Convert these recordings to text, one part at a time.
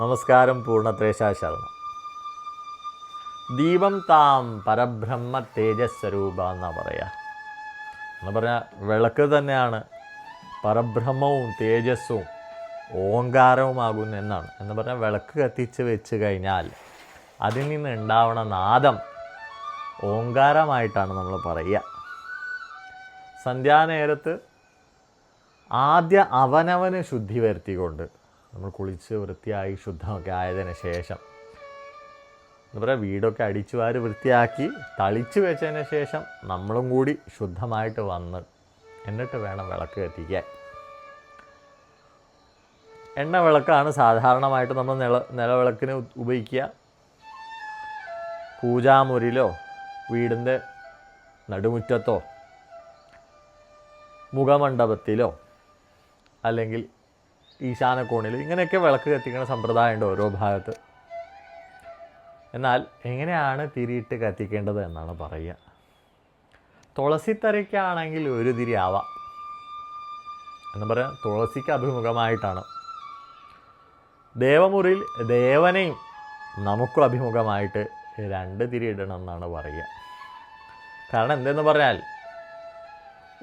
നമസ്കാരം പൂർണത്രേശ ശർമ്മ. ദീപം താം പരബ്രഹ്മ തേജസ്വരൂപ എന്നാ പറയുക എന്ന് പറഞ്ഞാൽ വിളക്ക് തന്നെയാണ്. പരബ്രഹ്മവും തേജസ്സും ഓങ്കാരവുമാകുന്നു എന്നാണ്. എന്ന് പറഞ്ഞാൽ വിളക്ക് കത്തിച്ച് വെച്ച് കഴിഞ്ഞാൽ അതിൽ നിന്ന് ഉണ്ടാവണ നാദം ഓങ്കാരമായിട്ടാണ് നമ്മൾ പറയുക. സന്ധ്യാനേരത്ത് ആദ്യ അവനവന് ശുദ്ധി വരുത്തിക്കൊണ്ട് നമ്മൾ കുളിച്ച് വൃത്തിയായി ശുദ്ധമൊക്കെ ആയതിനു ശേഷം. എന്താ പറയുക വീടൊക്കെ അടിച്ചു വാരി വൃത്തിയാക്കി തളിച്ചു വെച്ചതിന് ശേഷം നമ്മളും കൂടി ശുദ്ധമായിട്ട് വന്ന് എന്നിട്ട് വേണം വിളക്ക് കത്തിക്കാൻ. എണ്ണ വിളക്കാണ് സാധാരണമായിട്ട് നമ്മൾ നില നിലവിളക്കിന് ഉപയോഗിക്കുക. പൂജാമുറിയിലോ വീടിന്റെ നടുമുറ്റത്തോ മുഖമണ്ഡപത്തിലോ അല്ലെങ്കിൽ ഈശാനക്കോണിൽ ഇങ്ങനെയൊക്കെ വിളക്ക് കത്തിക്കുന്ന സമ്പ്രദായമുണ്ട് ഓരോ ഭാഗത്ത്. എന്നാൽ എങ്ങനെയാണ് തിരിയിട്ട് കത്തിക്കേണ്ടത് എന്നാണ് പറയുക. തുളസിത്തറയ്ക്കാണെങ്കിൽ ഒരു തിരി ആവാം. എന്ന് പറയാം തുളസിക്ക് അഭിമുഖമായിട്ടാണ്. ദേവമുറിയിൽ ദേവനെയും നമുക്കും അഭിമുഖമായിട്ട് രണ്ട് തിരി ഇടണം എന്നാണ് പറയുക. കാരണം എന്തെന്ന് പറഞ്ഞാൽ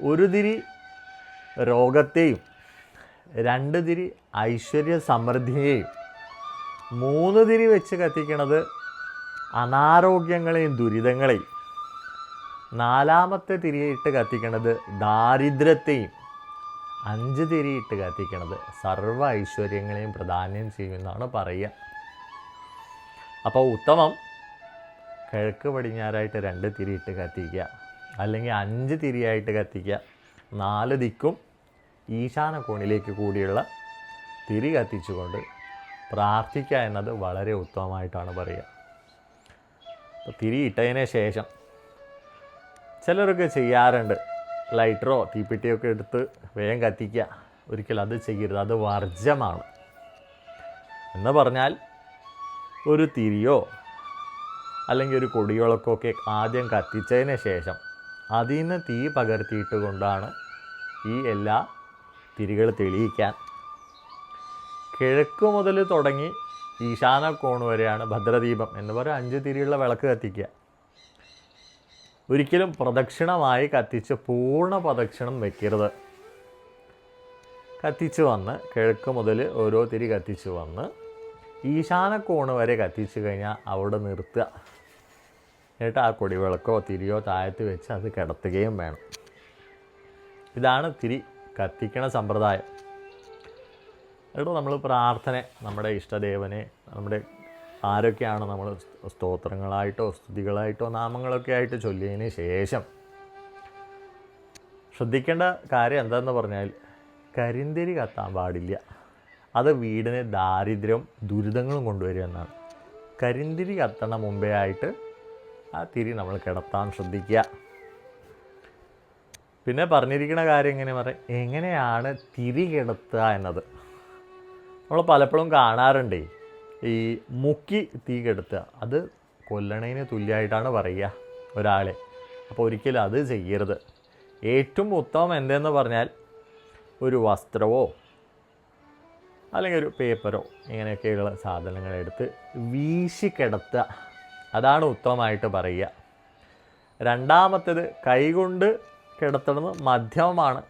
ഒരു തിരി രോഗത്തെയും രണ്ട് തിരി ഐശ്വര്യ സമൃദ്ധിയെയും മൂന്ന് തിരി വെച്ച് കത്തിക്കണത് അനാരോഗ്യങ്ങളെയും ദുരിതങ്ങളെയും. നാലാമത്തെ തിരിയിട്ട് കത്തിക്കണത് ദാരിദ്ര്യത്തെയും. അഞ്ച് തിരിയിട്ട് കത്തിക്കണത് സർവ ഐശ്വര്യങ്ങളെയും പ്രധാനം ചെയ്യുമെന്നാണ് പറയുക. അപ്പോൾ ഉത്തമം കിഴക്ക് പടിഞ്ഞാറായിട്ട് രണ്ട് തിരിയിട്ട് കത്തിക്കുക. അല്ലെങ്കിൽ അഞ്ച് തിരിയായിട്ട് കത്തിക്കുക. നാല് ദിക്കും ഈശാന കോണിലേക്ക് കൂടിയുള്ള തിരി കത്തിച്ചുകൊണ്ട് പ്രാർത്ഥിക്കുക എന്നത് വളരെ ഉത്തമമായിട്ടാണ് പറയുക. അപ്പോൾ തിരി ഇട്ടതിന് ശേഷം ചിലരൊക്കെ ചെയ്യാറുണ്ട്. ലൈറ്ററോ തീപ്പെട്ടിയോ ഒക്കെ എടുത്ത് വേഗം കത്തിക്കുക. ഒരിക്കലും അത് ചെയ്യരുത്. അത് വർജ്യമാണ് എന്ന് പറഞ്ഞാൽ ഒരു തിരിയോ അല്ലെങ്കിൽ ഒരു കൊടികളൊക്കെ ആദ്യം കത്തിച്ചതിന് ശേഷം അതിൽ നിന്ന് തീ പകർത്തിയിട്ട് കൊണ്ടാണ് ഈ എല്ലാ തിരികൾ തെളിയിക്കാൻ. കിഴക്ക് മുതൽ തുടങ്ങി ഈശാന കോണ് വരെയാണ് ഭദ്രദീപം എന്ന് പറയുക അഞ്ച് തിരിയുള്ള വിളക്ക് കത്തിക്കുക. ഒരിക്കലും പ്രദക്ഷിണമായി കത്തിച്ച് പൂർണ പ്രദക്ഷിണം വയ്ക്കരുത് കത്തിച്ച് വന്ന് കിഴക്ക് മുതൽ ഓരോ തിരി കത്തിച്ച് വന്ന് ഈശാന കോണ് വരെ കത്തിച്ച് കഴിഞ്ഞാൽ അവിടെ നിർത്തുക. എന്നിട്ട് ആ കൊടിവിളക്കോ തിരിയോ താഴത്ത് വെച്ച് അത് കിടത്തുകയും വേണം. ഇതാണ് തിരി കത്തിക്കണ സമ്പ്രദായം. എടോ നമ്മൾ പ്രാർത്ഥന നമ്മുടെ ഇഷ്ടദേവനെ നമ്മുടെ ആരൊക്കെയാണ് നമ്മൾ സ്തോത്രങ്ങളായിട്ടോ സ്തുതികളായിട്ടോ നാമങ്ങളൊക്കെ ആയിട്ട് ചൊല്ലിയതിന് ശേഷം ശ്രദ്ധിക്കേണ്ട കാര്യം എന്താണെന്ന് പറഞ്ഞാൽ കരിന്തിരി കത്താൻ പാടില്ല. അത് വീടിന് ദാരിദ്ര്യവും ദുരിതങ്ങളും കൊണ്ടുവരിക എന്നാണ്. കരിന്തിരി കത്തണ മുമ്പേ ആയിട്ട് ആ തിരി നമ്മൾ കിടത്താൻ ശ്രദ്ധിക്കുക. പിന്നെ പറഞ്ഞിരിക്കുന്ന കാര്യം എങ്ങനെ പറയാം എങ്ങനെയാണ് തിരി കിടത്തുക എന്നത്? നമ്മൾ പലപ്പോഴും കാണാറുണ്ടേ ഈ മുക്കി തീ കെടുത്തുക. അത് കൊല്ലണതിന് തുല്യമായിട്ടാണ് പറയുക ഒരാളെ. അപ്പോൾ ഒരിക്കലും അത് ചെയ്യരുത്. ഏറ്റവും ഉത്തമം എന്തെന്ന് പറഞ്ഞാൽ ഒരു വസ്ത്രമോ അല്ലെങ്കിൽ ഒരു പേപ്പറോ ഇങ്ങനെയൊക്കെയുള്ള സാധനങ്ങളെടുത്ത് വീശി കിടത്തുക. അതാണ് ഉത്തമമായിട്ട് പറയുക. രണ്ടാമത്തേത് കൈകൊണ്ട് കിടത്തണമെന്ന് മധ്യമമാണ്.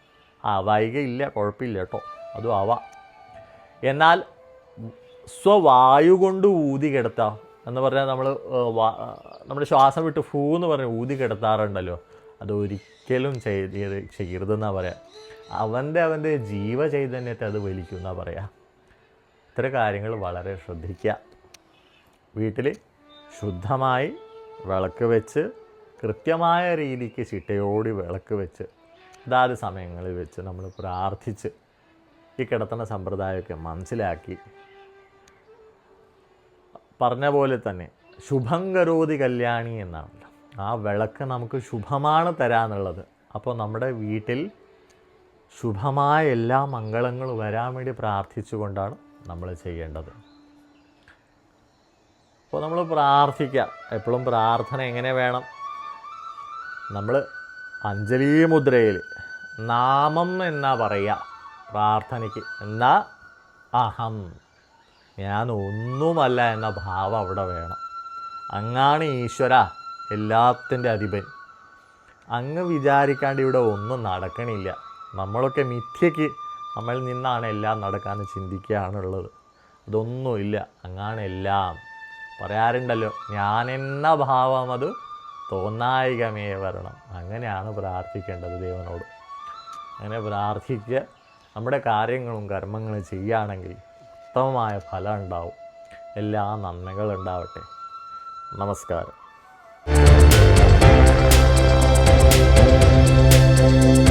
ആ ഇല്ല കുഴപ്പമില്ല കേട്ടോ. അതും ആവാം. എന്നാൽ സ്വവായു കൊണ്ട് ഊതി കിടത്താം എന്ന് പറഞ്ഞാൽ നമ്മൾ നമ്മുടെ ശ്വാസം വിട്ട് ഫൂ എന്ന് പറഞ്ഞ് ഊതി കിടത്താറുണ്ടല്ലോ. അത് ഒരിക്കലും ചെയ്ത് ചെയ്യരുതെന്നാണ് പറയാം. അവന്റെ അവന്റെ ജീവചൈതന്യത്തെ അത് വലിക്കും എന്നാണ് പറയാം. ഇത്തരം കാര്യങ്ങൾ വളരെ ശ്രദ്ധിക്കുക വീട്ടിൽ ശുദ്ധമായി വിളക്ക് വെച്ച് കൃത്യമായ രീതിക്ക് ചിട്ടയോടി വിളക്ക് വെച്ച് അതാത് സമയങ്ങളിൽ വെച്ച് നമ്മൾ പ്രാർത്ഥിച്ച് ഈ കിടത്തണ സമ്പ്രദായമൊക്കെ മനസ്സിലാക്കി. പറഞ്ഞ പോലെ തന്നെ ശുഭം കരോതി കല്യാണി എന്നാണല്ലോ ആ വിളക്ക് നമുക്ക് ശുഭമാണ് തരാന്നുള്ളത്. അപ്പോൾ നമ്മുടെ വീട്ടിൽ ശുഭമായ എല്ലാ മംഗളങ്ങളും വരാൻ വേണ്ടി പ്രാർത്ഥിച്ചുകൊണ്ടാണ് നമ്മൾ ചെയ്യേണ്ടത്. അപ്പോൾ നമ്മൾ പ്രാർത്ഥിക്കുക എപ്പോഴും പ്രാർത്ഥന എങ്ങനെ വേണം? നമ്മൾ അഞ്ജലി മുദ്രയിൽ നാമം എന്നാ പറയുക പ്രാർത്ഥനയ്ക്ക്. എന്നാ? അഹം. ഞാൻ ഒന്നുമല്ല എന്ന ഭാവം അവിടെ വേണം. അങ്ങാണ് ഈശ്വര എല്ലാത്തിന്റെ അധിപൻ. അങ്ങ് വിചാരിക്കാണ്ട് ഇവിടെ ഒന്നും നടക്കണില്ല. നമ്മളൊക്കെ മിഥ്യയ്ക്ക് നമ്മൾ നിന്നാണ് എല്ലാം നടക്കാന്ന് ചിന്തിക്കുകയാണുള്ളത്. അതൊന്നുമില്ല അങ്ങാണ് എല്ലാം. പറയാറുണ്ടല്ലോ ഞാൻ എന്ന ഭാവം അത് തോന്നായികമേ വരണം അങ്ങനെയാണ് പ്രാർത്ഥിക്കേണ്ടത് ദൈവനോട്. അങ്ങനെ പ്രാർത്ഥിക്കുക. നമ്മുടെ കാര്യങ്ങളും കർമ്മങ്ങളും ചെയ്യുകയാണെങ്കിൽ ഉത്തമമായ ഫലം ഉണ്ടാവും. എല്ലാ നന്മകളും ഉണ്ടാവട്ടെ. നമസ്കാരം.